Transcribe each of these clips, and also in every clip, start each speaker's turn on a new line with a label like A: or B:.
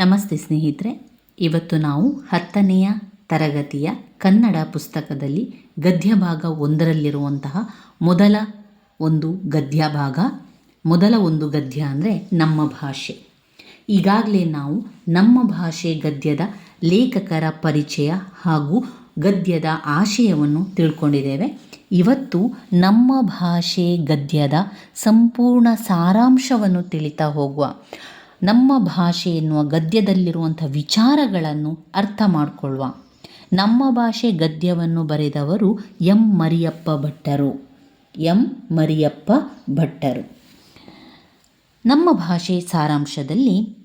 A: ನಮಸ್ತೆ ಸ್ನೇಹಿತರೆ, ಇವತ್ತು ನಾವು ಹತ್ತನೆಯ ತರಗತಿಯ ಕನ್ನಡ ಪುಸ್ತಕದಲ್ಲಿ ಗದ್ಯ ಭಾಗ ಒಂದರಲ್ಲಿರುವಂತಹ ಮೊದಲ ಒಂದು ಗದ್ಯ ಭಾಗ ಮೊದಲ ಒಂದು ಗದ್ಯ ಅಂದರೆ ನಮ್ಮ ಭಾಷೆ. ಈಗಾಗಲೇ ನಾವು ನಮ್ಮ ಭಾಷೆ ಗದ್ಯದ ಲೇಖಕರ ಪರಿಚಯ ಹಾಗೂ ಗದ್ಯದ ಆಶಯವನ್ನು ತಿಳ್ಕೊಂಡಿದ್ದೇವೆ. ಇವತ್ತು ನಮ್ಮ ಭಾಷೆ ಗದ್ಯದ ಸಂಪೂರ್ಣ ಸಾರಾಂಶವನ್ನು ತಿಳಿತಾ ಹೋಗುವ ನಮ್ಮ ಭಾಷೆ ಎನ್ನುವ ಗದ್ಯದಲ್ಲಿರುವಂಥ ವಿಚಾರಗಳನ್ನು ಅರ್ಥ ಮಾಡಿಕೊಳ್ಳುವ. ನಮ್ಮ ಭಾಷೆ ಗದ್ಯವನ್ನು ಬರೆದವರು ಎಂ ಮರಿಯಪ್ಪ ಭಟ್ಟರು. ಎಂ ಮರಿಯಪ್ಪ ಭಟ್ಟರು. ನಮ್ಮ ಭಾಷೆ ಸಾರಾಂಶದಲ್ಲಿ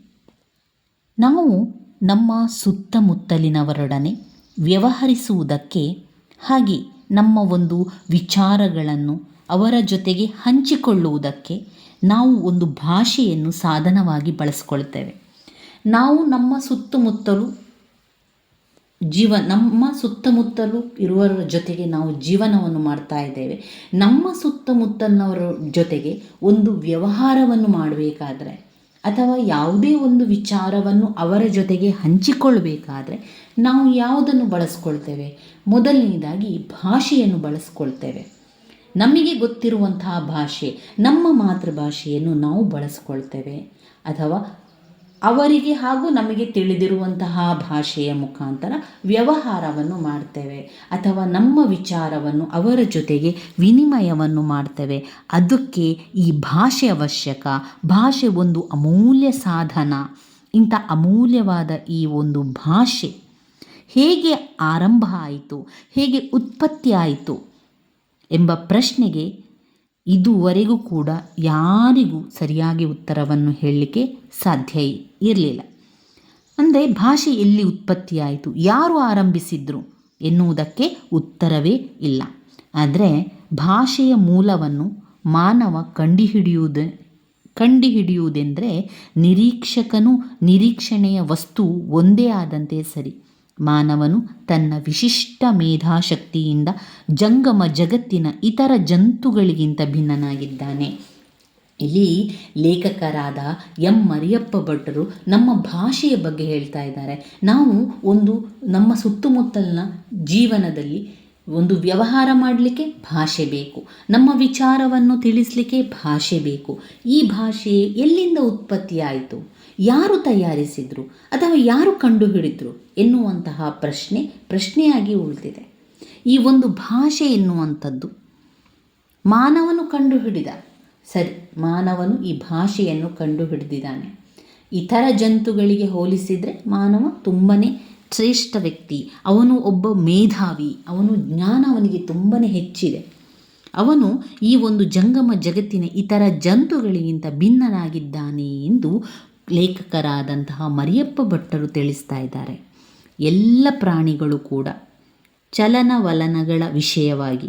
A: ನಾವು ನಮ್ಮ ಸುತ್ತಮುತ್ತಲಿನವರೊಡನೆ ವ್ಯವಹರಿಸುವುದಕ್ಕೆ ಹಾಗೆ ನಮ್ಮ ಒಂದು ವಿಚಾರಗಳನ್ನು ಅವರ ಜೊತೆಗೆ ಹಂಚಿಕೊಳ್ಳುವುದಕ್ಕೆ ನಾವು ಒಂದು ಭಾಷೆಯನ್ನು ಸಾಧನವಾಗಿ ಬಳಸ್ಕೊಳ್ತೇವೆ ನಾವು ನಮ್ಮ ಸುತ್ತಮುತ್ತಲು ಜೀವ, ನಮ್ಮ ಸುತ್ತಮುತ್ತಲು ಇರುವವರ ಜೊತೆಗೆ ನಾವು ಜೀವನವನ್ನು ಮಾಡ್ತಾ ಇದ್ದೇವೆ. ನಮ್ಮ ಸುತ್ತಮುತ್ತಲಿನವರ ಜೊತೆಗೆ ಒಂದು ವ್ಯವಹಾರವನ್ನು ಮಾಡಬೇಕಾದ್ರೆ ಅಥವಾ ಯಾವುದೇ ಒಂದು ವಿಚಾರವನ್ನು ಅವರ ಜೊತೆಗೆ ಹಂಚಿಕೊಳ್ಳಬೇಕಾದ್ರೆ ನಾವು ಯಾವುದನ್ನು ಬಳಸ್ಕೊಳ್ತೇವೆ? ಮೊದಲನೇದಾಗಿ ಭಾಷೆಯನ್ನು ಬಳಸ್ಕೊಳ್ತೇವೆ. ನಮಗೆ ಗೊತ್ತಿರುವಂತಹ ಭಾಷೆ, ನಮ್ಮ ಮಾತೃಭಾಷೆಯನ್ನು ನಾವು ಬಳಸ್ಕೊಳ್ತೇವೆ. ಅಥವಾ ಅವರಿಗೆ ಹಾಗೂ ನಮಗೆ ತಿಳಿದಿರುವಂತಹ ಭಾಷೆಯ ಮುಖಾಂತರ ವ್ಯವಹಾರವನ್ನು ಮಾಡ್ತೇವೆ. ಅಥವಾ ನಮ್ಮ ವಿಚಾರವನ್ನು ಅವರ ಜೊತೆಗೆ ವಿನಿಮಯವನ್ನು ಮಾಡ್ತೇವೆ. ಅದಕ್ಕೆ ಈ ಭಾಷೆ ಅವಶ್ಯಕ. ಭಾಷೆ ಒಂದು ಅಮೂಲ್ಯ ಸಾಧನ. ಇಂಥ ಅಮೂಲ್ಯವಾದ ಈ ಒಂದು ಭಾಷೆ ಹೇಗೆ ಆರಂಭ ಆಯಿತು, ಹೇಗೆ ಉತ್ಪತ್ತಿ ಆಯಿತು ಎಂಬ ಪ್ರಶ್ನೆಗೆ ಇದುವರೆಗೂ ಕೂಡ ಯಾರಿಗೂ ಸರಿಯಾಗಿ ಉತ್ತರವನ್ನು ಹೇಳಲಿಕ್ಕೆ ಸಾಧ್ಯ ಇರಲಿಲ್ಲ. ಅಂದರೆ ಭಾಷೆ ಎಲ್ಲಿ ಉತ್ಪತ್ತಿಯಾಯಿತು, ಯಾರು ಆರಂಭಿಸಿದ್ರು ಎನ್ನುವುದಕ್ಕೆ ಉತ್ತರವೇ ಇಲ್ಲ. ಆದರೆ ಭಾಷೆಯ ಮೂಲವನ್ನು ಮಾನವ ಕಂಡುಹಿಡಿಯುವುದು, ಕಂಡುಹಿಡಿಯುವುದೆಂದರೆ ನಿರೀಕ್ಷಕನು ನಿರೀಕ್ಷಣೆಯ ವಸ್ತು ಒಂದೇ ಆದಂತೆ ಸರಿ. ಮಾನವನು ತನ್ನ ವಿಶಿಷ್ಟ ಮೇಧಾಶಕ್ತಿಯಿಂದ ಜಂಗಮ ಜಗತ್ತಿನ ಇತರ ಜಂತುಗಳಿಗಿಂತ ಭಿನ್ನನಾಗಿದ್ದಾನೆ. ಇಲ್ಲಿ ಲೇಖಕರಾದ ಎಂ ಮರಿಯಪ್ಪ ಭಟ್ಟರು ನಮ್ಮ ಭಾಷೆಯ ಬಗ್ಗೆ ಹೇಳ್ತಾ ಇದ್ದಾರೆ. ನಾವು ಒಂದು ನಮ್ಮ ಸುತ್ತಮುತ್ತಲಿನ ಜೀವನದಲ್ಲಿ ಒಂದು ವ್ಯವಹಾರ ಮಾಡಲಿಕ್ಕೆ ಭಾಷೆ ಬೇಕು. ನಮ್ಮ ವಿಚಾರವನ್ನು ತಿಳಿಸಲಿಕ್ಕೆ ಭಾಷೆ ಬೇಕು. ಈ ಭಾಷೆ ಎಲ್ಲಿಂದ ಉತ್ಪತ್ತಿಯಾಯಿತು? ಯಾರು ತಯಾರಿಸಿದರು ಅಥವಾ ಯಾರು ಕಂಡುಹಿಡಿದ್ರು ಎನ್ನುವಂತಹ ಪ್ರಶ್ನೆ ಪ್ರಶ್ನೆಯಾಗಿ ಉಳಿದಿದೆ. ಈ ಒಂದು ಭಾಷೆ ಎನ್ನುವಂಥದ್ದು ಮಾನವನು ಕಂಡುಹಿಡಿದ. ಸರಿ, ಮಾನವನು ಈ ಭಾಷೆಯನ್ನು ಕಂಡುಹಿಡಿದಿದ್ದಾನೆ. ಇತರ ಜಂತುಗಳಿಗೆ ಹೋಲಿಸಿದರೆ ಮಾನವ ತುಂಬನೇ ಶ್ರೇಷ್ಠ ವ್ಯಕ್ತಿ, ಅವನು ಒಬ್ಬ ಮೇಧಾವಿ, ಅವನು ಜ್ಞಾನ ಅವನಿಗೆ ತುಂಬನೇ ಹೆಚ್ಚಿದೆ. ಅವನು ಈ ಒಂದು ಜಂಗಮ ಜಗತ್ತಿನ ಇತರ ಜಂತುಗಳಿಗಿಂತ ಭಿನ್ನನಾಗಿದ್ದಾನೆ ಎಂದು ಲೇಖಕರಾದಂತಹ ಮರಿಯಪ್ಪ ಭಟ್ಟರು ತಿಳಿಸ್ತಾ ಇದ್ದಾರೆ. ಎಲ್ಲ ಪ್ರಾಣಿಗಳು ಕೂಡ ಚಲನವಲನಗಳ ವಿಷಯವಾಗಿ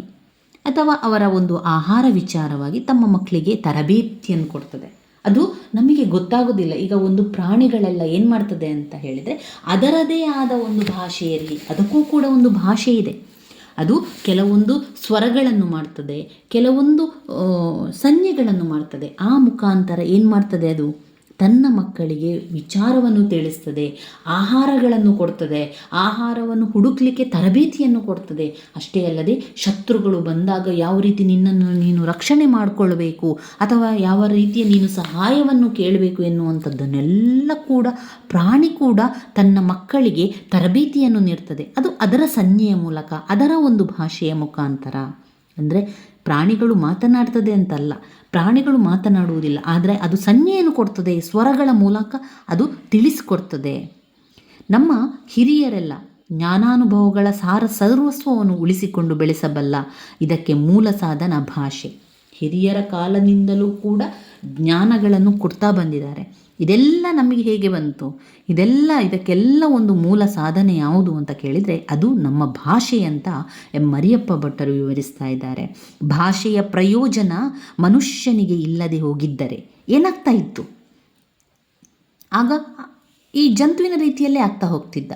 A: ಅಥವಾ ಅವರ ಒಂದು ಆಹಾರ ವಿಚಾರವಾಗಿ ತಮ್ಮ ಮಕ್ಕಳಿಗೆ ತರಬೇತಿಯನ್ನು ಕೊಡ್ತದೆ. ಅದು ನಮಗೆ ಗೊತ್ತಾಗೋದಿಲ್ಲ. ಈಗ ಒಂದು ಪ್ರಾಣಿಗಳೆಲ್ಲ ಏನು ಮಾಡ್ತದೆ ಅಂತ ಹೇಳಿದರೆ ಅದರದೇ ಆದ ಒಂದು ಭಾಷೆಯಲ್ಲಿ, ಅದಕ್ಕೂ ಕೂಡ ಒಂದು ಭಾಷೆ ಇದೆ. ಅದು ಕೆಲವೊಂದು ಸ್ವರಗಳನ್ನು ಮಾಡ್ತದೆ, ಕೆಲವೊಂದು ಸಂಜ್ಞೆಗಳನ್ನು ಮಾಡ್ತದೆ. ಆ ಮುಖಾಂತರ ಏನು ಮಾಡ್ತದೆ ಅದು? ತನ್ನ ಮಕ್ಕಳಿಗೆ ವಿಚಾರವನ್ನು ತಿಳಿಸ್ತದೆ, ಆಹಾರಗಳನ್ನು ಕೊಡ್ತದೆ, ಆಹಾರವನ್ನು ಹುಡುಕ್ಲಿಕ್ಕೆ ತರಬೇತಿಯನ್ನು ಕೊಡ್ತದೆ. ಅಷ್ಟೇ ಅಲ್ಲದೆ ಶತ್ರುಗಳು ಬಂದಾಗ ಯಾವ ರೀತಿ ನಿನ್ನನ್ನು ನೀನು ರಕ್ಷಣೆ ಮಾಡಿಕೊಳ್ಬೇಕು ಅಥವಾ ಯಾವ ರೀತಿಯ ನೀನು ಸಹಾಯವನ್ನು ಕೇಳಬೇಕು ಎನ್ನುವಂಥದ್ದನ್ನೆಲ್ಲ ಕೂಡ ಪ್ರಾಣಿ ಕೂಡ ತನ್ನ ಮಕ್ಕಳಿಗೆ ತರಬೇತಿಯನ್ನು ನೀಡ್ತದೆ. ಅದು ಅದರ ಸಂಜ್ಞೆಯ ಮೂಲಕ, ಅದರ ಒಂದು ಭಾಷೆಯ ಮುಖಾಂತರ. ಅಂದರೆ ಪ್ರಾಣಿಗಳು ಮಾತನಾಡ್ತದೆ ಅಂತಲ್ಲ ಪ್ರಾಣಿಗಳು ಮಾತನಾಡುವುದಿಲ್ಲ, ಆದರೆ ಅದು ಸನ್ನೆಯನ್ನು ಕೊಡ್ತದೆ, ಸ್ವರಗಳ ಮೂಲಕ ಅದು ತಿಳಿಸಿಕೊಡ್ತದೆ. ನಮ್ಮ ಹಿರಿಯರೆಲ್ಲ ಜ್ಞಾನಾನುಭವಗಳ ಸಾರ ಸರ್ವಸ್ವವನ್ನು ಉಳಿಸಿಕೊಂಡು ಬೆಳೆಸಬಲ್ಲ ಇದಕ್ಕೆ ಮೂಲ ಸಾಧನ ಭಾಷೆ. ಹಿರಿಯರ ಕಾಲದಿಂದಲೂ ಕೂಡ ಜ್ಞಾನಗಳನ್ನು ಕೊಡ್ತಾ ಬಂದಿದ್ದಾರೆ. ಇದೆಲ್ಲ ನಮಗೆ ಹೇಗೆ ಬಂತು? ಇದೆಲ್ಲ ಇದಕ್ಕೆಲ್ಲ ಒಂದು ಮೂಲ ಸಾಧನೆ ಯಾವುದು ಅಂತ ಕೇಳಿದರೆ ಅದು ನಮ್ಮ ಭಾಷೆ ಅಂತ ಎಂ ಮರಿಯಪ್ಪ ಭಟ್ಟರು ವಿವರಿಸ್ತಾ ಇದ್ದಾರೆ. ಭಾಷೆಯ ಪ್ರಯೋಜನ ಮನುಷ್ಯನಿಗೆ ಇಲ್ಲದೆ ಹೋಗಿದ್ದರೆ ಏನಾಗ್ತಾ ಇತ್ತು? ಆಗ ಈ ಜಂತುವಿನ ರೀತಿಯಲ್ಲೇ ಆಗ್ತಾ ಹೋಗ್ತಿದ್ದ.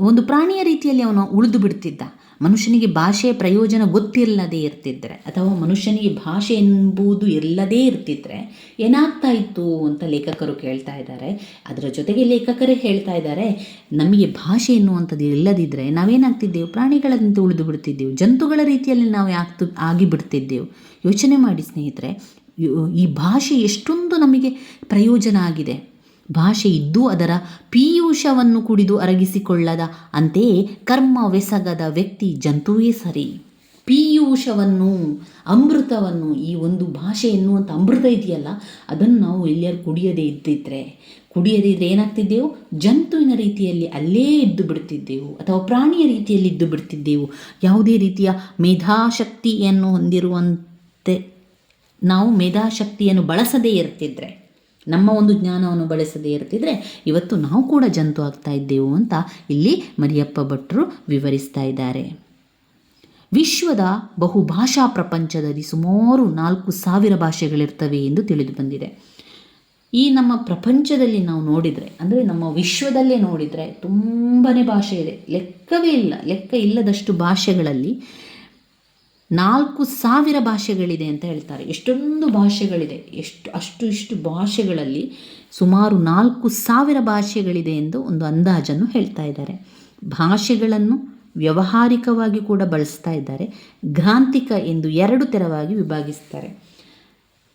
A: ಒಂದು ಪ್ರಾಣಿಯ ರೀತಿಯಲ್ಲಿ ಅವನು ಉಳಿದು ಬಿಡ್ತಿದ್ದ. ಮನುಷ್ಯನಿಗೆ ಭಾಷೆಯ ಪ್ರಯೋಜನ ಗೊತ್ತಿಲ್ಲದೆ ಇರ್ತಿದ್ರೆ, ಅಥವಾ ಮನುಷ್ಯನಿಗೆ ಭಾಷೆ ಎಂಬುದು ಇಲ್ಲದೇ ಇರ್ತಿದ್ರೆ ಏನಾಗ್ತಾ ಇತ್ತು ಅಂತ ಲೇಖಕರು ಕೇಳ್ತಾ ಇದ್ದಾರೆ. ಅದರ ಜೊತೆಗೆ ಲೇಖಕರೇ ಹೇಳ್ತಾ ಇದ್ದಾರೆ, ನಮಗೆ ಭಾಷೆ ಎನ್ನುವಂಥದ್ದು ಇಲ್ಲದಿದ್ದರೆ ನಾವೇನಾಗ್ತಿದ್ದೆವು? ಪ್ರಾಣಿಗಳಂತೆ ಉಳಿದು ಬಿಡ್ತಿದ್ದೆವು? ಜಂತುಗಳ ರೀತಿಯಲ್ಲಿ ನಾವು ಯಾಕ್ತು ಆಗಿಬಿಡ್ತಿದ್ದೆವು ಯೋಚನೆ ಮಾಡಿ ಸ್ನೇಹಿತರೆ, ಈ ಭಾಷೆ ಎಷ್ಟೊಂದು ನಮಗೆ ಪ್ರಯೋಜನ ಆಗಿದೆ. ಭಾಷೆ ಇದ್ದು ಅದರ ಪೀಯೂಷವನ್ನು ಕುಡಿದು ಅರಗಿಸಿಕೊಳ್ಳದ, ಅಂತೆಯೇ ಕರ್ಮವೆಸಗದ ವ್ಯಕ್ತಿ ಜಂತುವೇ ಸರಿ. ಪೀಯೂಷವನ್ನು, ಅಮೃತವನ್ನು, ಈ ಒಂದು ಭಾಷೆ ಎನ್ನುವಂಥ ಅಮೃತ ಇದೆಯಲ್ಲ, ಅದನ್ನು ನಾವು ಎಲ್ಲಿಯಾರು ಕುಡಿಯದೇ ಇದ್ದಿದ್ರೆ. ಕುಡಿಯದೇ ಇದ್ದರೆ ಏನಾಗ್ತಿದ್ದೆವು? ಜಂತುವಿನ ರೀತಿಯಲ್ಲಿ ಅಲ್ಲೇ ಇದ್ದು ಬಿಡ್ತಿದ್ದೆವು, ಅಥವಾ ಪ್ರಾಣಿಯ ರೀತಿಯಲ್ಲಿ ಇದ್ದು ಬಿಡ್ತಿದ್ದೆವು. ಯಾವುದೇ ರೀತಿಯ ಮೇಧಾಶಕ್ತಿಯನ್ನು ಹೊಂದಿರುವಂತೆ ನಾವು ಮೇಧಾಶಕ್ತಿಯನ್ನು ಬಳಸದೇ ಇರ್ತಿದ್ರೆ. ನಮ್ಮ ಒಂದು ಜ್ಞಾನವನ್ನು ಬಳಸದೇ ಇರ್ತಿದ್ರೆ ಇವತ್ತು ನಾವು ಕೂಡ ಜಂತು ಆಗ್ತಾ ಇದ್ದೇವು ಅಂತ ಇಲ್ಲಿ ಮರಿಯಪ್ಪ ಭಟ್ರು ವಿವರಿಸ್ತಾ ಇದ್ದಾರೆ. ವಿಶ್ವದ ಬಹುಭಾಷಾ ಪ್ರಪಂಚದಲ್ಲಿ ಸುಮಾರು ನಾಲ್ಕು ಸಾವಿರ ಭಾಷೆಗಳಿರ್ತವೆ ಎಂದು ತಿಳಿದು ಬಂದಿದೆ. ಈ ನಮ್ಮ ಪ್ರಪಂಚದಲ್ಲಿ ನಾವು ನೋಡಿದರೆ, ಅಂದರೆ ನಮ್ಮ ವಿಶ್ವದಲ್ಲೇ ನೋಡಿದರೆ ತುಂಬಾ ಭಾಷೆ ಇದೆ. ಲೆಕ್ಕವೇ ಇಲ್ಲ. ಲೆಕ್ಕ ಇಲ್ಲದಷ್ಟು ಭಾಷೆಗಳಲ್ಲಿ ನಾಲ್ಕು ಸಾವಿರ ಭಾಷೆಗಳಿದೆ ಅಂತ ಹೇಳ್ತಾರೆ. ಎಷ್ಟೊಂದು ಭಾಷೆಗಳಿದೆ. ಎಷ್ಟು, ಅಷ್ಟು ಇಷ್ಟು ಭಾಷೆಗಳಲ್ಲಿ ಸುಮಾರು ನಾಲ್ಕು ಸಾವಿರ ಭಾಷೆಗಳಿದೆ ಎಂದು ಒಂದು ಅಂದಾಜನ್ನು ಹೇಳ್ತಾ ಇದ್ದಾರೆ. ಭಾಷೆಗಳನ್ನು ವ್ಯವಹಾರಿಕವಾಗಿ ಕೂಡ ಬಳಸ್ತಾ ಇದ್ದಾರೆ. ಗ್ರಾಂಥಿಕ ಎಂದು ಎರಡು ತೆರವಾಗಿ ವಿಭಾಗಿಸ್ತಾರೆ.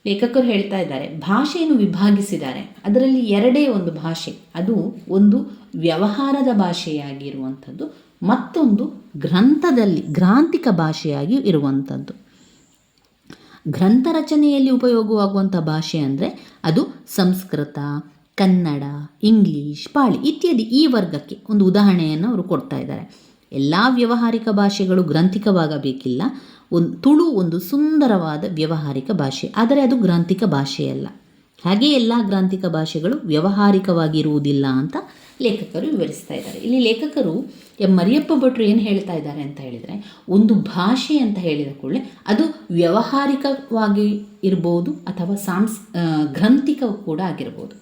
A: ಲೇಖಕರು ಹೇಳ್ತಾ ಇದ್ದಾರೆ, ಭಾಷೆಯನ್ನು ವಿಭಾಗಿಸಿದ್ದಾರೆ. ಅದರಲ್ಲಿ ಎರಡೇ ಒಂದು ಭಾಷೆ. ಅದು ಒಂದು ವ್ಯವಹಾರದ ಭಾಷೆಯಾಗಿರುವಂಥದ್ದು. ಮತ್ತೊಂದು ಗ್ರಂಥದಲ್ಲಿ ಗ್ರಾಂಥಿಕ ಭಾಷೆಯಾಗಿ ಇರುವಂಥದ್ದು. ಗ್ರಂಥ ರಚನೆಯಲ್ಲಿ ಉಪಯೋಗವಾಗುವಂಥ ಭಾಷೆ ಅಂದರೆ ಅದು ಸಂಸ್ಕೃತ, ಕನ್ನಡ, ಇಂಗ್ಲೀಷ್, ಪಾಳಿ ಇತ್ಯಾದಿ ಈ ವರ್ಗಕ್ಕೆ ಒಂದು ಉದಾಹರಣೆಯನ್ನು ಅವರು ಕೊಡ್ತಾ ಇದ್ದಾರೆ. ಎಲ್ಲ ವ್ಯವಹಾರಿಕ ಭಾಷೆಗಳು ಗ್ರಂಥಿಕವಾಗಬೇಕಿಲ್ಲ. ಒಂದು ತುಳು ಒಂದು ಸುಂದರವಾದ ವ್ಯವಹಾರಿಕ ಭಾಷೆ, ಆದರೆ ಅದು ಗ್ರಾಂಥಿಕ ಭಾಷೆಯಲ್ಲ ಹಾಗೆ ಎಲ್ಲ ಗ್ರಾಂಥಿಕ ಭಾಷೆಗಳು ವ್ಯವಹಾರಿಕವಾಗಿರುವುದಿಲ್ಲ ಅಂತ ಲೇಖಕರು ವಿವರಿಸ್ತಾ ಇದ್ದಾರೆ. ಇಲ್ಲಿ ಲೇಖಕರು ಎಂ ಮರಿಯಪ್ಪ ಭಟ್ರು ಏನು ಹೇಳ್ತಾ ಇದ್ದಾರೆ ಅಂತ ಹೇಳಿದರೆ, ಒಂದು ಭಾಷೆ ಅಂತ ಹೇಳಿದ ಕೂಡಲೇ ಅದು ವ್ಯವಹಾರಿಕವಾಗಿ ಇರ್ಬೋದು ಅಥವಾ ಸಾಂಸ್ ಗ್ರಂಥಿಕ ಕೂಡ ಆಗಿರ್ಬೋದು.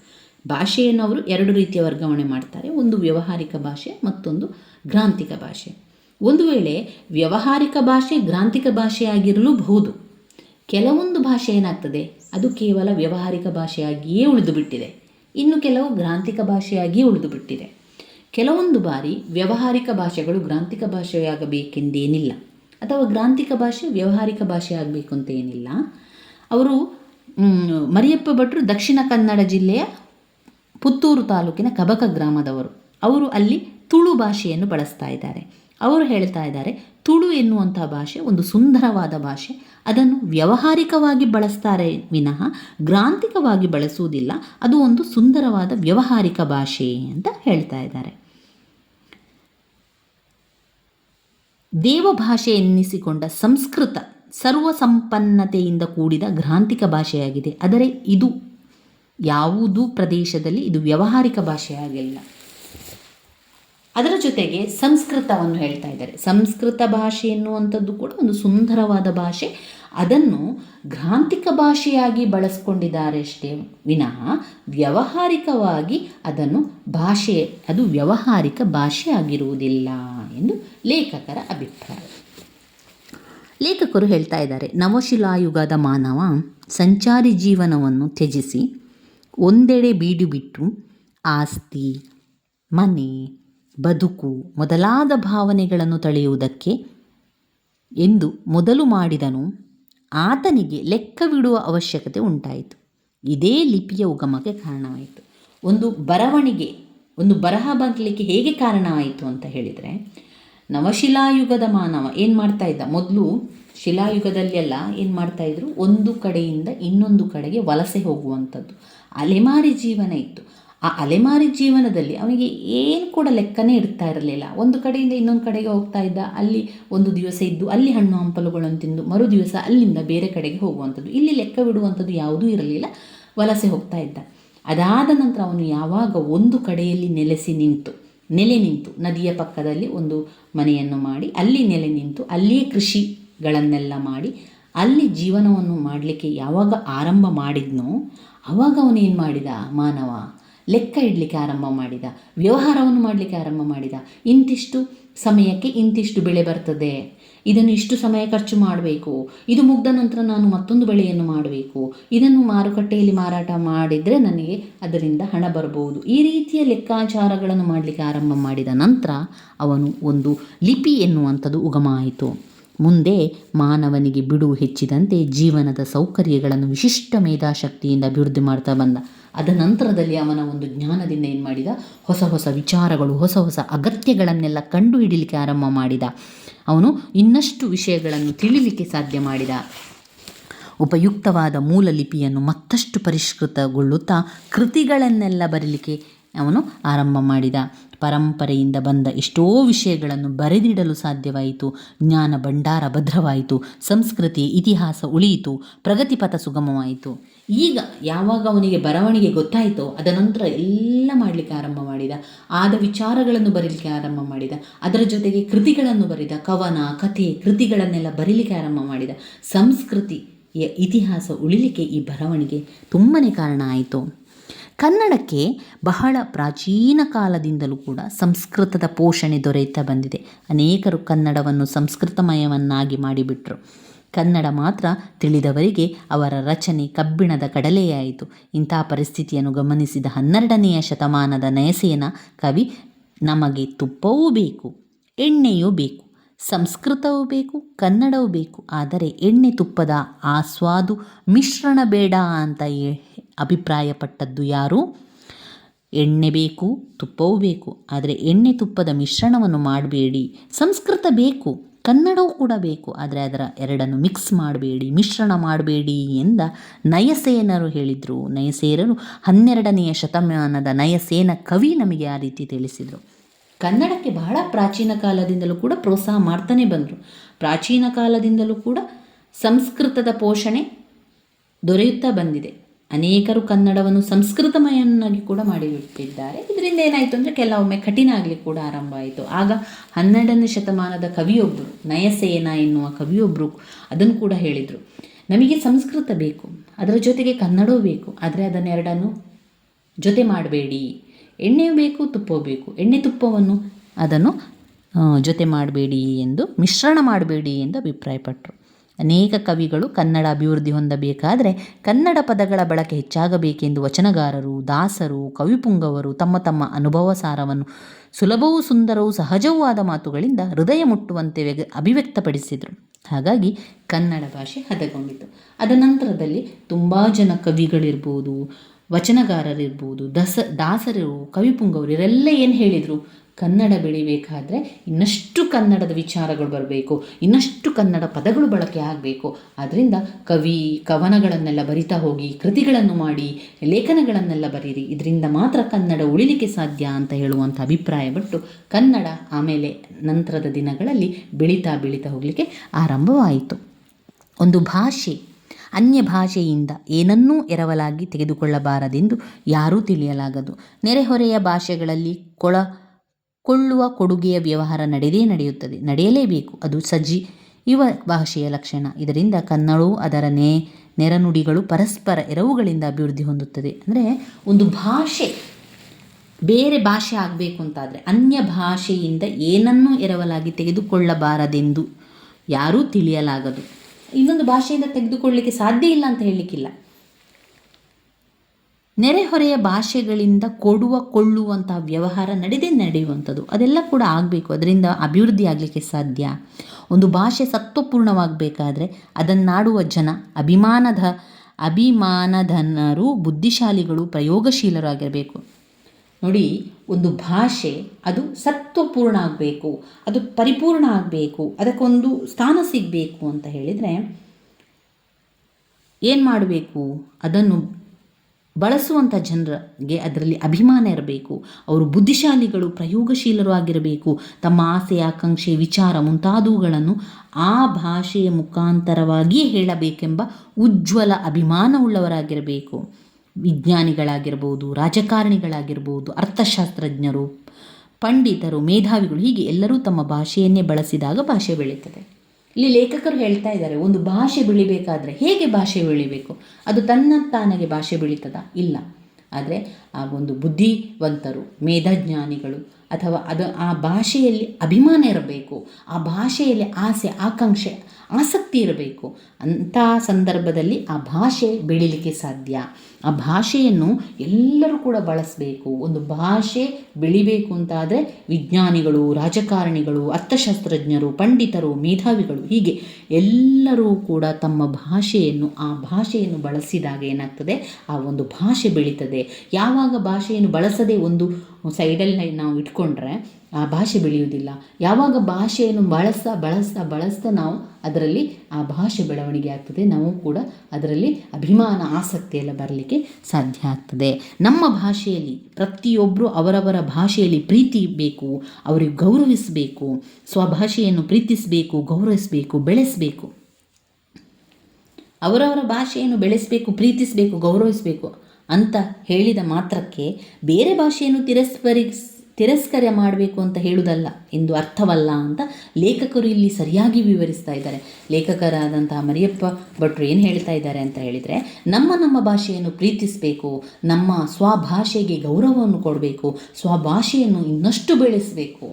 A: ಭಾಷೆಯನ್ನು ಅವರು ಎರಡು ರೀತಿಯ ವರ್ಗಾವಣೆ ಮಾಡ್ತಾರೆ, ಒಂದು ವ್ಯವಹಾರಿಕ ಭಾಷೆ ಮತ್ತೊಂದು ಗ್ರಾಂಥಿಕ ಭಾಷೆ. ಒಂದು ವೇಳೆ ವ್ಯವಹಾರಿಕ ಭಾಷೆ ಗ್ರಾಂಥಿಕ ಭಾಷೆಯಾಗಿರಲೂಬಹುದು ಕೆಲವೊಂದು ಭಾಷೆ ಏನಾಗ್ತದೆ, ಅದು ಕೇವಲ ವ್ಯವಹಾರಿಕ ಭಾಷೆಯಾಗಿಯೇ ಉಳಿದುಬಿಟ್ಟಿದೆ. ಇನ್ನು ಕೆಲವು ಗ್ರಾಂಥಿಕ ಭಾಷೆಯಾಗಿಯೇ ಉಳಿದು ಬಿಟ್ಟಿದೆ ಕೆಲವೊಂದು ಬಾರಿ ವ್ಯಾವಹಾರಿಕ ಭಾಷೆಗಳು ಗ್ರಾಂಥಿಕ ಭಾಷೆಯಾಗಬೇಕೆಂದೇನಿಲ್ಲ. ಅಥವಾ ಗ್ರಾಂಥಿಕ ಭಾಷೆ ವ್ಯಾವಹಾರಿಕ ಭಾಷೆ ಆಗಬೇಕು ಅಂತ ಏನಿಲ್ಲ ಅವರು ಮರಿಯಪ್ಪ ಭಟ್ರು ದಕ್ಷಿಣ ಕನ್ನಡ ಜಿಲ್ಲೆಯ ಪುತ್ತೂರು ತಾಲೂಕಿನ ಕಬಕ ಗ್ರಾಮದವರು. ಅವರು ಅಲ್ಲಿ ತುಳು ಭಾಷೆಯನ್ನು ಬಳಸ್ತಾ ಇದ್ದಾರೆ. ಅವರು ಹೇಳ್ತಾ ಇದ್ದಾರೆ, ತುಳು ಎನ್ನುವಂಥ ಭಾಷೆ ಒಂದು ಸುಂದರವಾದ ಭಾಷೆ. ಅದನ್ನು ವ್ಯವಹಾರಿಕವಾಗಿ ಬಳಸ್ತಾರೆ ವಿನಃ, ಗ್ರಾಂಥಿಕವಾಗಿ ಬಳಸುವುದಿಲ್ಲ, ಅದು ಒಂದು ಸುಂದರವಾದ ವ್ಯವಹಾರಿಕ ಭಾಷೆ ಅಂತ ಹೇಳ್ತಾ ಇದ್ದಾರೆ. ದೇವಭಾಷೆ ಎನ್ನಿಸಿಕೊಂಡ ಸಂಸ್ಕೃತ ಸರ್ವಸಂಪನ್ನತೆಯಿಂದ ಕೂಡಿದ ಗ್ರಾಂಥಿಕ ಭಾಷೆಯಾಗಿದೆ. ಆದರೆ ಇದು ಯಾವುದೂ ಪ್ರದೇಶದಲ್ಲಿ ಇದು ವ್ಯಾವಹಾರಿಕ ಭಾಷೆಯಾಗಿಲ್ಲ. ಅದರ ಜೊತೆಗೆ ಸಂಸ್ಕೃತವನ್ನು ಹೇಳ್ತಾ ಇದ್ದಾರೆ. ಸಂಸ್ಕೃತ ಭಾಷೆ ಎನ್ನುವಂಥದ್ದು ಕೂಡ ಒಂದು ಸುಂದರವಾದ ಭಾಷೆ. ಅದನ್ನು ಗ್ರಾಂಥಿಕ ಭಾಷೆಯಾಗಿ ಬಳಸ್ಕೊಂಡಿದ್ದಾರೆ ಅಷ್ಟೇ ವಿನಃ ವ್ಯಾವಹಾರಿಕವಾಗಿ ಅದನ್ನು ಭಾಷೆ, ಅದು ವ್ಯಾವಹಾರಿಕ ಭಾಷೆ ಆಗಿರುವುದಿಲ್ಲ ಎಂದು ಲೇಖಕರ ಅಭಿಪ್ರಾಯ. ಲೇಖಕರು ಹೇಳ್ತಾ ಇದ್ದಾರೆ, ನವಶಿಲಾಯುಗದ ಮಾನವ ಸಂಚಾರಿ ಜೀವನವನ್ನು ತ್ಯಜಿಸಿ ಒಂದೆಡೆ ಬೀಡು ಬಿಟ್ಟು ಆಸ್ತಿ, ಮನೆ ಬದುಕು ಮೊದಲಾದ ಭಾವನೆಗಳನ್ನು ತಳೆಯುವುದಕ್ಕೆ ಎಂದು ಮೊದಲು ಮಾಡಿದನು, ಆತನಿಗೆ ಲೆಕ್ಕವಿಡುವ ಅವಶ್ಯಕತೆ ಉಂಟಾಯಿತು. ಇದೇ ಲಿಪಿಯ ಉಗಮಕ್ಕೆ ಕಾರಣವಾಯಿತು. ಒಂದು ಬರವಣಿಗೆ, ಒಂದು ಬರಹ ಬರಲಿಕ್ಕೆ ಹೇಗೆ ಕಾರಣವಾಯಿತು ಅಂತ ಹೇಳಿದರೆ, ನವಶಿಲಾಯುಗದ ಮಾನವ ಏನು ಮಾಡ್ತಾ ಇದ್ದ? ಮೊದಲು ಶಿಲಾಯುಗದಲ್ಲೆಲ್ಲ ಏನು ಮಾಡ್ತಾ ಇದ್ರು? ಒಂದು ಕಡೆಯಿಂದ ಇನ್ನೊಂದು ಕಡೆಗೆ ವಲಸೆ ಹೋಗುವಂಥದ್ದು. ಅಲೆಮಾರಿ ಜೀವನ ಇತ್ತು. ಆ ಅಲೆಮಾರಿ ಜೀವನದಲ್ಲಿ ಅವನಿಗೆ ಏನು ಕೂಡ ಲೆಕ್ಕನೇ ಇಡ್ತಾ ಇರಲಿಲ್ಲ. ಒಂದು ಕಡೆಯಿಂದ ಇನ್ನೊಂದು ಕಡೆಗೆ ಹೋಗ್ತಾ ಇದ್ದ, ಅಲ್ಲಿ ಒಂದು ದಿವಸ ಇದ್ದು, ಅಲ್ಲಿ ಹಣ್ಣು ಹಂಪಲುಗಳನ್ನು ತಿಂದು, ಮರು ದಿವಸ ಅಲ್ಲಿಂದ ಬೇರೆ ಕಡೆಗೆ ಹೋಗುವಂಥದ್ದು. ಇಲ್ಲಿ ಲೆಕ್ಕ ಬಿಡುವಂಥದ್ದು ಯಾವುದೂ ಇರಲಿಲ್ಲ. ವಲಸೆ ಹೋಗ್ತಾ ಇದ್ದ. ಅದಾದ ನಂತರ ಅವನು ಯಾವಾಗ ಒಂದು ಕಡೆಯಲ್ಲಿ ನೆಲೆಸಿ ನಿಂತು, ನೆಲೆ ನಿಂತು, ನದಿಯ ಪಕ್ಕದಲ್ಲಿ ಒಂದು ಮನೆಯನ್ನು ಮಾಡಿ, ಅಲ್ಲಿ ನೆಲೆ ನಿಂತು, ಅಲ್ಲಿಯೇ ಕೃಷಿಗಳನ್ನೆಲ್ಲ ಮಾಡಿ, ಅಲ್ಲಿ ಜೀವನವನ್ನು ಮಾಡಲಿಕ್ಕೆ ಯಾವಾಗ ಆರಂಭ ಮಾಡಿದ್ನೋ, ಅವಾಗ ಅವನೇನು ಮಾಡಿದ ಮಾನವ? ಲೆಕ್ಕ ಇಡಲಿಕ್ಕೆ ಆರಂಭ ಮಾಡಿದ, ವ್ಯವಹಾರವನ್ನು ಮಾಡಲಿಕ್ಕೆ ಆರಂಭ ಮಾಡಿದ. ಇಂತಿಷ್ಟು ಸಮಯಕ್ಕೆ ಇಂತಿಷ್ಟು ಬೆಳೆ ಬರ್ತದೆ. ಇದನ್ನು ಇಷ್ಟು ಸಮಯ ಖರ್ಚು ಮಾಡಬೇಕು. ಇದು ಮುಗ್ದ ನಂತರ ನಾನು ಮತ್ತೊಂದು ಬೆಳೆಯನ್ನು ಮಾಡಬೇಕು. ಇದನ್ನು ಮಾರುಕಟ್ಟೆಯಲ್ಲಿ ಮಾರಾಟ ಮಾಡಿದರೆ ನನಗೆ ಅದರಿಂದ ಹಣ ಬರಬಹುದು ಈ ರೀತಿಯ ಲೆಕ್ಕಾಚಾರಗಳನ್ನು ಮಾಡಲಿಕ್ಕೆ ಆರಂಭ ಮಾಡಿದ ನಂತರ ಅವನು ಒಂದು ಲಿಪಿ ಎನ್ನುವಂಥದ್ದು ಉಗಮ ಆಯಿತು ಮುಂದೆ ಮಾನವನಿಗೆ ಬಿಡುವು ಹೆಚ್ಚಿದಂತೆ ಜೀವನದ ಸೌಕರ್ಯಗಳನ್ನು ವಿಶಿಷ್ಟ ಮೇಧಾಶಕ್ತಿಯಿಂದ ಅಭಿವೃದ್ಧಿ ಮಾಡ್ತಾ ಬಂದ. ನಂತರದಲ್ಲಿ ಅವನ ಒಂದು ಜ್ಞಾನದಿಂದ ಏನು ಮಾಡಿದ? ಹೊಸ ಹೊಸ ವಿಚಾರಗಳು, ಹೊಸ ಹೊಸ ಅಗತ್ಯಗಳನ್ನೆಲ್ಲ ಕಂಡು ಹಿಡಿಲಿಕ್ಕೆ ಆರಂಭ ಮಾಡಿದ. ಅವನು ಇನ್ನಷ್ಟು ವಿಷಯಗಳನ್ನು ತಿಳಿಲಿಕ್ಕೆ ಸಾಧ್ಯ ಮಾಡಿದ. ಉಪಯುಕ್ತವಾದ ಮೂಲ ಲಿಪಿಯನ್ನು ಮತ್ತಷ್ಟು ಪರಿಷ್ಕೃತಗೊಳ್ಳುತ್ತಾ ಕೃತಿಗಳನ್ನೆಲ್ಲ ಬರೀಲಿಕ್ಕೆ ಅವನು ಆರಂಭ ಮಾಡಿದ. ಪರಂಪರೆಯಿಂದ ಬಂದ ಎಷ್ಟೋ ವಿಷಯಗಳನ್ನು ಬರೆದಿಡಲು ಸಾಧ್ಯವಾಯಿತು. ಜ್ಞಾನ ಭಂಡಾರ ಭದ್ರವಾಯಿತು. ಸಂಸ್ಕೃತಿ, ಇತಿಹಾಸ ಉಳಿಯಿತು. ಪ್ರಗತಿಪಥ ಸುಗಮವಾಯಿತು. ಈಗ ಯಾವಾಗ ಅವನಿಗೆ ಬರವಣಿಗೆ ಗೊತ್ತಾಯಿತೋ ಅದ ನಂತರ ಎಲ್ಲ ಮಾಡಲಿಕ್ಕೆ ಆರಂಭ ಮಾಡಿದ. ಆದ ವಿಚಾರಗಳನ್ನು ಬರೀಲಿಕ್ಕೆ ಆರಂಭ ಮಾಡಿದ. ಅದರ ಜೊತೆಗೆ ಕೃತಿಗಳನ್ನು ಬರೆದ. ಕವನ, ಕಥೆ, ಕೃತಿಗಳನ್ನೆಲ್ಲ ಬರೀಲಿಕ್ಕೆ ಆರಂಭ ಮಾಡಿದ. ಸಂಸ್ಕೃತಿಯ ಇತಿಹಾಸ ಉಳಿಲಿಕ್ಕೆ ಈ ಬರವಣಿಗೆ ತುಂಬಾ ಕಾರಣ ಆಯಿತು. ಕನ್ನಡಕ್ಕೆ ಬಹಳ ಪ್ರಾಚೀನ ಕಾಲದಿಂದಲೂ ಕೂಡ ಸಂಸ್ಕೃತದ ಪೋಷಣೆ ದೊರೆಯುತ್ತಾ ಬಂದಿದೆ. ಅನೇಕರು ಕನ್ನಡವನ್ನು ಸಂಸ್ಕೃತಮಯವನ್ನಾಗಿ ಮಾಡಿಬಿಟ್ರು. ಕನ್ನಡ ಮಾತ್ರ ತಿಳಿದವರಿಗೆ ಅವರ ರಚನೆ ಕಬ್ಬಿಣದ ಕಡಲೆಯಾಯಿತು. ಇಂಥ ಪರಿಸ್ಥಿತಿಯನ್ನು ಗಮನಿಸಿದ ಹನ್ನೆರಡನೆಯ ಶತಮಾನದ ನಯಸೇನ ಕವಿ, ನಮಗೆ ತುಪ್ಪವೂ ಬೇಕು, ಎಣ್ಣೆಯೂ ಬೇಕು, ಸಂಸ್ಕೃತವೂ ಬೇಕು, ಕನ್ನಡವೂ ಬೇಕು, ಆದರೆ ಎಣ್ಣೆ ತುಪ್ಪದ ಆಸ್ವಾದು ಮಿಶ್ರಣ ಬೇಡ ಅಂತ ಅಭಿಪ್ರಾಯಪಟ್ಟದ್ದು ಯಾರು? ಎಣ್ಣೆ ಬೇಕು, ತುಪ್ಪವೂ ಬೇಕು. ಆದರೆ ಎಣ್ಣೆ ತುಪ್ಪದ ಮಿಶ್ರಣವನ್ನು ಮಾಡಬೇಡಿ. ಸಂಸ್ಕೃತ ಬೇಕು, ಕನ್ನಡವೂ ಕೂಡ ಬೇಕು. ಆದರೆ ಅದರ ಎರಡನ್ನು ಮಿಕ್ಸ್ ಮಾಡಬೇಡಿ, ಮಿಶ್ರಣ ಮಾಡಬೇಡಿ ಎಂದ ನಯಸೇನರು ಹೇಳಿದರು. ನಯಸೇನರು ಹನ್ನೆರಡನೆಯ ಶತಮಾನದ ನಯಸೇನ ಕವಿ ನಮಗೆ ಆ ರೀತಿ ತಿಳಿಸಿದರು. ಕನ್ನಡಕ್ಕೆ ಬಹಳ ಪ್ರಾಚೀನ ಕಾಲದಿಂದಲೂ ಕೂಡ ಪ್ರೋತ್ಸಾಹ ಮಾಡ್ತಾನೆ ಬಂದರು. ಪ್ರಾಚೀನ ಕಾಲದಿಂದಲೂ ಕೂಡ ಸಂಸ್ಕೃತದ ಪೋಷಣೆ ದೊರೆಯುತ್ತಾ ಬಂದಿದೆ. ಅನೇಕರು ಕನ್ನಡವನ್ನು ಸಂಸ್ಕೃತಮಯನ್ನಾಗಿ ಕೂಡ ಮಾಡಿಬಿಟ್ಟಿದ್ದಾರೆ. ಇದರಿಂದ ಏನಾಯಿತು ಅಂದರೆ ಕೆಲವೊಮ್ಮೆ ಕಠಿಣ ಆಗಲಿ ಕೂಡ ಆರಂಭ ಆಯಿತು. ಆಗ ಹನ್ನೆರಡನೇ ಶತಮಾನದ ಕವಿಯೊಬ್ಬರು ನಯಸೇನ ಎನ್ನುವ ಕವಿಯೊಬ್ಬರು ಅದನ್ನು ಕೂಡ ಹೇಳಿದರು. ನಮಗೆ ಸಂಸ್ಕೃತ ಬೇಕು, ಅದರ ಜೊತೆಗೆ ಕನ್ನಡವೂ ಬೇಕು, ಆದರೆ ಅದನ್ನೆರಡನ್ನು ಜೊತೆ ಮಾಡಬೇಡಿ. ಎಣ್ಣೆಯೂ ಬೇಕು, ತುಪ್ಪವೂ ಬೇಕು. ಎಣ್ಣೆ, ತುಪ್ಪವನ್ನು ಅದನ್ನು ಜೊತೆ ಮಾಡಬೇಡಿ ಎಂದು, ಮಿಶ್ರಣ ಮಾಡಬೇಡಿ ಎಂದು ಅಭಿಪ್ರಾಯಪಟ್ಟರು ಅನೇಕ ಕವಿಗಳು ಕನ್ನಡ ಅಭಿವೃದ್ಧಿ ಹೊಂದಬೇಕಾದರೆ ಕನ್ನಡ ಪದಗಳ ಬಳಕೆ ಹೆಚ್ಚಾಗಬೇಕೆಂದು ವಚನಗಾರರು, ದಾಸರು, ಕವಿಪುಂಗವರು ತಮ್ಮ ತಮ್ಮ ಅನುಭವ ಸಾರವನ್ನು ಸುಲಭವೂ ಸುಂದರವೂ ಸಹಜವೂ ಆದ ಮಾತುಗಳಿಂದ ಹೃದಯ ಮುಟ್ಟುವಂತೆ ಅಭಿವ್ಯಕ್ತಪಡಿಸಿದರು. ಹಾಗಾಗಿ ಕನ್ನಡ ಭಾಷೆ ಹದಗೊಂಡಿತು. ಅದ ನಂತರದಲ್ಲಿ ತುಂಬ ಜನ ಕವಿಗಳಿರ್ಬೋದು, ವಚನಗಾರರಿರ್ಬೋದು, ದಸ, ದಾಸರು, ಕವಿಪುಂಗವರು ಇವರೆಲ್ಲ ಏನು ಹೇಳಿದರು? ಕನ್ನಡ ಬೆಳಿಬೇಕಾದ್ರೆ ಇನ್ನಷ್ಟು ಕನ್ನಡದ ವಿಚಾರಗಳು ಬರಬೇಕು, ಇನ್ನಷ್ಟು ಕನ್ನಡ ಪದಗಳು ಬಳಕೆ ಆಗಬೇಕು. ಆದ್ದರಿಂದ ಕವಿ ಕವನಗಳನ್ನೆಲ್ಲ ಬರಿತಾ ಹೋಗಿ, ಕೃತಿಗಳನ್ನು ಮಾಡಿ, ಲೇಖನಗಳನ್ನೆಲ್ಲ ಬರೀರಿ. ಇದರಿಂದ ಮಾತ್ರ ಕನ್ನಡ ಉಳಿಲಿಕ್ಕೆ ಸಾಧ್ಯ ಅಂತ ಹೇಳುವಂಥ ಅಭಿಪ್ರಾಯಪಟ್ಟು ಕನ್ನಡ ಆಮೇಲೆ ನಂತರದ ದಿನಗಳಲ್ಲಿ ಬೆಳೀತಾ ಬೆಳೀತಾ ಹೋಗಲಿಕ್ಕೆ ಆರಂಭವಾಯಿತು. ಒಂದು ಭಾಷೆ, ಅನ್ಯ ಭಾಷೆಯಿಂದ ಏನನ್ನೂ ಎರವಲಾಗಿ ತೆಗೆದುಕೊಳ್ಳಬಾರದೆಂದು ಯಾರೂ ತಿಳಿಯಲಾಗದು. ನೆರೆಹೊರೆಯ ಭಾಷೆಗಳಲ್ಲಿ ಕೊಳ ಕೊಳ್ಳುವ ಕೊಡುಗೆಯ ವ್ಯವಹಾರ ನಡೆದೇ ನಡೆಯುತ್ತದೆ. ನಡೆಯಲೇಬೇಕು. ಅದು ಸಜ್ಜಿ ಇವ ಭಾಷೆಯ ಲಕ್ಷಣ. ಇದರಿಂದ ಕನ್ನಡವು ಅದರ ನೇ, ನೆರನುಡಿಗಳು ಪರಸ್ಪರ ಎರವುಗಳಿಂದ ಅಭಿವೃದ್ಧಿ ಹೊಂದುತ್ತದೆ. ಅಂದರೆ ಒಂದು ಭಾಷೆ, ಬೇರೆ ಭಾಷೆ ಆಗಬೇಕು ಅಂತಾದರೆ ಅನ್ಯ ಭಾಷೆಯಿಂದ ಏನನ್ನೂ ಎರವಲಾಗಿ ತೆಗೆದುಕೊಳ್ಳಬಾರದೆಂದು ಯಾರೂ ತಿಳಿಯಲಾಗದು. ಇನ್ನೊಂದು ಭಾಷೆಯಿಂದ ತೆಗೆದುಕೊಳ್ಳಲಿಕ್ಕೆ ಸಾಧ್ಯ ಇಲ್ಲ ಅಂತ ಹೇಳಲಿಕ್ಕಿಲ್ಲ. ನೆರೆಹೊರೆಯ ಭಾಷೆಗಳಿಂದ ಕೊಡುವ, ಕೊಳ್ಳುವಂತಹ ವ್ಯವಹಾರ ನಡೆದೇ ನಡೆಯುವಂಥದ್ದು. ಅದೆಲ್ಲ ಕೂಡ ಆಗಬೇಕು. ಅದರಿಂದ ಅಭಿವೃದ್ಧಿ ಆಗಲಿಕ್ಕೆ ಸಾಧ್ಯ. ಒಂದು ಭಾಷೆ ಸತ್ವಪೂರ್ಣವಾಗಬೇಕಾದ್ರೆ ಅದನ್ನಾಡುವ ಜನ, ಅಭಿಮಾನದ, ಅಭಿಮಾನಧನರು, ಬುದ್ಧಿಶಾಲಿಗಳು ಪ್ರಯೋಗಶೀಲರಾಗಿರಬೇಕು ನೋಡಿ, ಒಂದು ಭಾಷೆ ಅದು ಸತ್ವಪೂರ್ಣ ಆಗಬೇಕು. ಅದು ಪರಿಪೂರ್ಣ ಆಗಬೇಕು. ಅದಕ್ಕೊಂದು ಸ್ಥಾನ ಸಿಗಬೇಕು ಅಂತ ಹೇಳಿದರೆ ಏನು ಮಾಡಬೇಕು? ಅದನ್ನು ಬಳಸುವಂಥ ಜನರಿಗೆ ಅದರಲ್ಲಿ ಅಭಿಮಾನ ಇರಬೇಕು. ಅವರು ಬುದ್ಧಿಶಾಲಿಗಳು, ಪ್ರಯೋಗಶೀಲರು ಆಗಿರಬೇಕು. ತಮ್ಮ ಆಸೆ, ಆಕಾಂಕ್ಷೆ, ವಿಚಾರ ಮುಂತಾದವುಗಳನ್ನು ಆ ಭಾಷೆಯ ಮುಖಾಂತರವಾಗಿಯೇ ಹೇಳಬೇಕೆಂಬ ಉಜ್ವಲ ಅಭಿಮಾನವುಳ್ಳವರಾಗಿರಬೇಕು ವಿಜ್ಞಾನಿಗಳಾಗಿರ್ಬೋದು, ರಾಜಕಾರಣಿಗಳಾಗಿರ್ಬೋದು, ಅರ್ಥಶಾಸ್ತ್ರಜ್ಞರು, ಪಂಡಿತರು, ಮೇಧಾವಿಗಳು ಹೀಗೆ ಎಲ್ಲರೂ ತಮ್ಮ ಭಾಷೆಯನ್ನೇ ಬಳಸಿದಾಗ ಭಾಷೆ ಬೆಳೀತದೆ. ಇಲ್ಲಿ ಲೇಖಕರು ಹೇಳ್ತಾ ಇದ್ದಾರೆ, ಒಂದು ಭಾಷೆ ಬೆಳಿಬೇಕಾದ್ರೆ ಹೇಗೆ ಭಾಷೆ ಬೆಳಿಬೇಕು? ಅದು ತನ್ನ ತಾನಗೆ ಭಾಷೆ ಬೆಳೀತದ? ಇಲ್ಲ. ಆದರೆ ಆ ಒಂದು ಬುದ್ಧಿವಂತರು, ಮೇಧಾಜ್ಞಾನಿಗಳು ಅಥವಾ ಅದು ಆ ಭಾಷೆಯಲ್ಲಿ ಅಭಿಮಾನ ಇರಬೇಕು, ಆ ಭಾಷೆಯಲ್ಲಿ ಆಸೆ, ಆಕಾಂಕ್ಷೆ ಆಸಕ್ತಿ ಇರಬೇಕು. ಅಂಥ ಸಂದರ್ಭದಲ್ಲಿ ಆ ಭಾಷೆ ಬೆಳೀಲಿಕ್ಕೆ ಸಾಧ್ಯ. ಆ ಭಾಷೆಯನ್ನು ಎಲ್ಲರೂ ಕೂಡ ಬಳಸಬೇಕು. ಒಂದು ಭಾಷೆ ಬೆಳಿಬೇಕು ಅಂತಾದರೆ ವಿಜ್ಞಾನಿಗಳು, ರಾಜಕಾರಣಿಗಳು, ಅರ್ಥಶಾಸ್ತ್ರಜ್ಞರು, ಪಂಡಿತರು, ಮೇಧಾವಿಗಳು ಹೀಗೆ ಎಲ್ಲರೂ ಕೂಡ ತಮ್ಮ ಭಾಷೆಯನ್ನು, ಆ ಭಾಷೆಯನ್ನು ಬಳಸಿದಾಗ ಏನಾಗ್ತದೆ? ಆ ಒಂದು ಭಾಷೆ ಬೆಳೀತದೆ. ಯಾವಾಗ ಭಾಷೆಯನ್ನು ಬಳಸದೆ ಒಂದು ಸೈಡಲ್ಲಿ ನಾವು ಇಟ್ಕೊಂಡ್ರೆ ಆ ಭಾಷೆ ಬೆಳೆಯುವುದಿಲ್ಲ. ಯಾವಾಗ ಭಾಷೆಯನ್ನು ಬಳಸ್ತಾ ಬಳಸ್ತಾ ಬಳಸ್ತಾ ನಾವು ಅದರಲ್ಲಿ ಆ ಭಾಷೆ ಬೆಳವಣಿಗೆ ಆಗ್ತದೆ. ನಾವು ಕೂಡ ಅದರಲ್ಲಿ ಅಭಿಮಾನ, ಆಸಕ್ತಿ ಎಲ್ಲ ಬರಲಿಕ್ಕೆ ಸಾಧ್ಯ ಆಗ್ತದೆ. ನಮ್ಮ ಭಾಷೆಯಲ್ಲಿ ಪ್ರತಿಯೊಬ್ಬರು ಅವರವರ ಭಾಷೆಯಲ್ಲಿ ಪ್ರೀತಿ ಬೇಕು ಅವರಿಗೆ ಗೌರವಿಸಬೇಕು, ಸ್ವಭಾಷೆಯನ್ನು ಪ್ರೀತಿಸಬೇಕು, ಗೌರವಿಸಬೇಕು, ಬೆಳೆಸಬೇಕು. ಅವರವರ ಭಾಷೆಯನ್ನು ಬೆಳೆಸಬೇಕು, ಪ್ರೀತಿಸಬೇಕು, ಗೌರವಿಸಬೇಕು ಅಂತ ಹೇಳಿದ ಮಾತ್ರಕ್ಕೆ ಬೇರೆ ಭಾಷೆಯನ್ನು ತಿರಸ್ಕರಿಸ್ ತಿರಸ್ಕಾರ ಮಾಡಬೇಕು ಅಂತ ಹೇಳುವುದಲ್ಲ ಎಂದು ಅರ್ಥವಲ್ಲ ಅಂತ ಲೇಖಕರು ಇಲ್ಲಿ ಸರಿಯಾಗಿ ವಿವರಿಸ್ತಾ ಇದ್ದಾರೆ. ಲೇಖಕರಾದಂತಹ ಮರಿಯಪ್ಪ ಭಟ್ರು ಏನು ಹೇಳ್ತಾ ಇದ್ದಾರೆ ಅಂತ ಹೇಳಿದರೆ, ನಮ್ಮ ನಮ್ಮ ಭಾಷೆಯನ್ನು ಪ್ರೀತಿಸಬೇಕು, ನಮ್ಮ ಸ್ವಭಾಷೆಗೆ ಗೌರವವನ್ನು ಕೊಡಬೇಕು, ಸ್ವಭಾಷೆಯನ್ನು ಇನ್ನಷ್ಟು ಬೆಳೆಸಬೇಕು.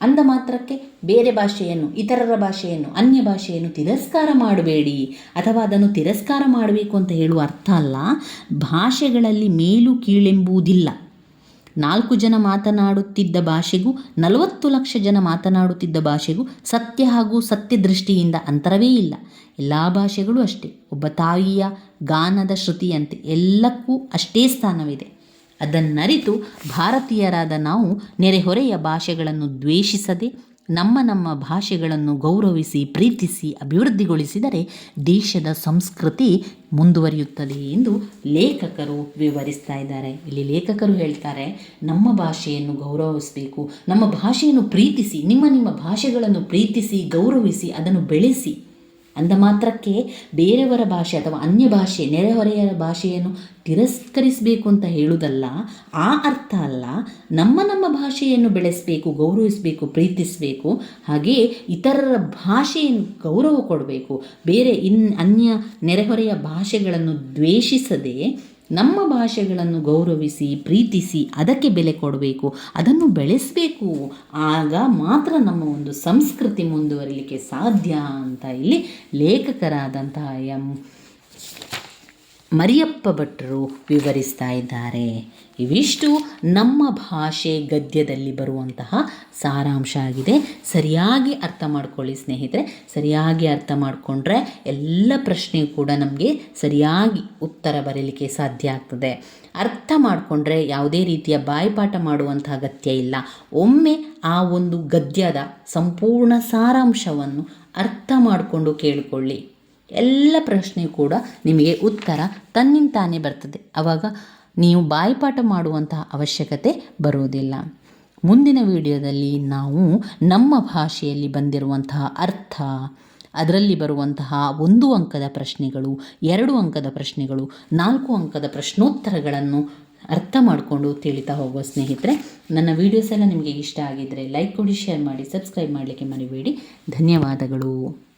A: ಅಂದ ಮಾತ್ರಕ್ಕೆ ಬೇರೆ ಭಾಷೆಯನ್ನು, ಇತರರ ಭಾಷೆಯನ್ನು, ಅನ್ಯ ಭಾಷೆಯನ್ನು ತಿರಸ್ಕಾರ ಮಾಡಬೇಡಿ. ಅಥವಾ ಅದನ್ನು ತಿರಸ್ಕಾರ ಮಾಡಬೇಕು ಅಂತ ಹೇಳುವ ಅರ್ಥ ಅಲ್ಲ, ಭಾಷೆಗಳಲ್ಲಿ ಮೇಲು ಕೀಳೆಂಬುವುದಿಲ್ಲ ನಾಲ್ಕು ಜನ ಮಾತನಾಡುತ್ತಿದ್ದ ಭಾಷೆಗೂ, ನಲವತ್ತು ಲಕ್ಷ ಜನ ಮಾತನಾಡುತ್ತಿದ್ದ ಭಾಷೆಗೂ ಸತ್ಯ ಹಾಗೂ ಸತ್ಯ ದೃಷ್ಟಿಯಿಂದ ಅಂತರವೇ ಇಲ್ಲ. ಎಲ್ಲ ಭಾಷೆಗಳು ಅಷ್ಟೇ. ಒಬ್ಬ ತಾಯಿಯ ಗಾನದ ಶ್ರುತಿಯಂತೆ ಎಲ್ಲಕ್ಕೂ ಅಷ್ಟೇ ಸ್ಥಾನವಿದೆ. ಅದನ್ನರಿತು ಭಾರತೀಯರಾದ ನಾವು ನೆರೆಹೊರೆಯ ಭಾಷೆಗಳನ್ನು ದ್ವೇಷಿಸದೆ ನಮ್ಮ ನಮ್ಮ ಭಾಷೆಗಳನ್ನು ಗೌರವಿಸಿ, ಪ್ರೀತಿಸಿ, ಅಭಿವೃದ್ಧಿಗೊಳಿಸಿದರೆ ದೇಶದ ಸಂಸ್ಕೃತಿ ಮುಂದುವರಿಯುತ್ತದೆ ಎಂದು ಲೇಖಕರು ವಿವರಿಸ್ತಾ ಇದ್ದಾರೆ. ಇಲ್ಲಿ ಲೇಖಕರು ಹೇಳ್ತಾರೆ, ನಮ್ಮ ಭಾಷೆಯನ್ನು ಗೌರವಿಸಬೇಕು, ನಮ್ಮ ಭಾಷೆಯನ್ನು ಪ್ರೀತಿಸಿ, ನಿಮ್ಮ ನಿಮ್ಮ ಭಾಷೆಗಳನ್ನು ಪ್ರೀತಿಸಿ, ಗೌರವಿಸಿ, ಅದನ್ನು ಬೆಳೆಸಿ. ಅಂದ ಮಾತ್ರಕ್ಕೆ ಬೇರೆಯವರ ಭಾಷೆ ಅಥವಾ ಅನ್ಯ ಭಾಷೆ, ನೆರೆಹೊರೆಯರ ಭಾಷೆಯನ್ನು ತಿರಸ್ಕರಿಸಬೇಕು ಅಂತ ಹೇಳುವುದಲ್ಲ, ಆ ಅರ್ಥ ಅಲ್ಲ, ನಮ್ಮ ನಮ್ಮ ಭಾಷೆಯನ್ನು ಬೆಳೆಸಬೇಕು, ಗೌರವಿಸಬೇಕು, ಪ್ರೀತಿಸಬೇಕು ಹಾಗೆಯೇ ಇತರರ ಭಾಷೆಯನ್ನು ಗೌರವ ಕೊಡಬೇಕು. ಬೇರೆ ಇನ್, ಅನ್ಯ, ನೆರೆಹೊರೆಯ ಭಾಷೆಗಳನ್ನು ದ್ವೇಷಿಸದೆ ನಮ್ಮ ಭಾಷೆಗಳನ್ನು ಗೌರವಿಸಿ, ಪ್ರೀತಿಸಿ, ಅದಕ್ಕೆ ಬೆಲೆ ಕೊಡಬೇಕು, ಅದನ್ನು ಬೆಳೆಸಬೇಕು. ಆಗ ಮಾತ್ರ ನಮ್ಮ ಒಂದು ಸಂಸ್ಕೃತಿ ಮುಂದುವರಿಲಿಕ್ಕೆ ಸಾಧ್ಯ ಅಂತ ಇಲ್ಲಿ ಲೇಖಕರಾದಂತಹ ಎಂ. ಮರಿಯಪ್ಪ ಭಟ್ರು ವಿವರಿಸ್ತಾ ಇದ್ದಾರೆ. ಇವಿಷ್ಟು ನಮ್ಮ ಭಾಷೆ ಗದ್ಯದಲ್ಲಿ ಬರುವಂತಹ ಸಾರಾಂಶ ಆಗಿದೆ. ಸರಿಯಾಗಿ ಅರ್ಥ ಮಾಡ್ಕೊಳ್ಳಿ ಸ್ನೇಹಿತರೆ. ಸರಿಯಾಗಿ ಅರ್ಥ ಮಾಡಿಕೊಂಡ್ರೆ ಎಲ್ಲ ಪ್ರಶ್ನೆಯೂ ಕೂಡ ನಮಗೆ ಸರಿಯಾಗಿ ಉತ್ತರ ಬರೀಲಿಕ್ಕೆ ಸಾಧ್ಯ ಆಗ್ತದೆ. ಅರ್ಥ ಮಾಡಿಕೊಂಡ್ರೆ ಯಾವುದೇ ರೀತಿಯ ಬಾಯಿಪಾಠ ಮಾಡುವಂತಹ ಅಗತ್ಯ ಇಲ್ಲ. ಒಮ್ಮೆ ಆ ಒಂದು ಗದ್ಯದ ಸಂಪೂರ್ಣ ಸಾರಾಂಶವನ್ನು ಅರ್ಥ ಮಾಡಿಕೊಂಡು ಕೇಳಿಕೊಳ್ಳಿ. ಎಲ್ಲ ಪ್ರಶ್ನೆ ಕೂಡ ನಿಮಗೆ ಉತ್ತರ ತನ್ನಿಂತಾನೇ ಬರ್ತದೆ. ಆವಾಗ ನೀವು ಬಾಯಿಪಾಠ ಮಾಡುವಂತಹ ಅವಶ್ಯಕತೆ ಬರುವುದಿಲ್ಲ. ಮುಂದಿನ ವಿಡಿಯೋದಲ್ಲಿ ನಾವು ನಮ್ಮ ಭಾಷೆಯಲ್ಲಿ ಬಂದಿರುವಂತಹ ಅರ್ಥ, ಅದರಲ್ಲಿ ಬರುವಂತಹ ಒಂದು ಅಂಕದ ಪ್ರಶ್ನೆಗಳು, ಎರಡು ಅಂಕದ ಪ್ರಶ್ನೆಗಳು, ನಾಲ್ಕು ಅಂಕದ ಪ್ರಶ್ನೋತ್ತರಗಳನ್ನು ಅರ್ಥ ಮಾಡಿಕೊಂಡು ತಿಳಿತಾ ಹೋಗುವ ಸ್ನೇಹಿತರೆ, ನನ್ನ ವೀಡಿಯೋಸ್ ಎಲ್ಲ ನಿಮಗೆ ಇಷ್ಟ ಆಗಿದ್ದರೆ ಲೈಕ್ ಕೊಡಿ, ಶೇರ್ ಮಾಡಿ, ಸಬ್ಸ್ಕ್ರೈಬ್ ಮಾಡಲಿಕ್ಕೆ ಮರಿಬೇಡಿ. ಧನ್ಯವಾದಗಳು.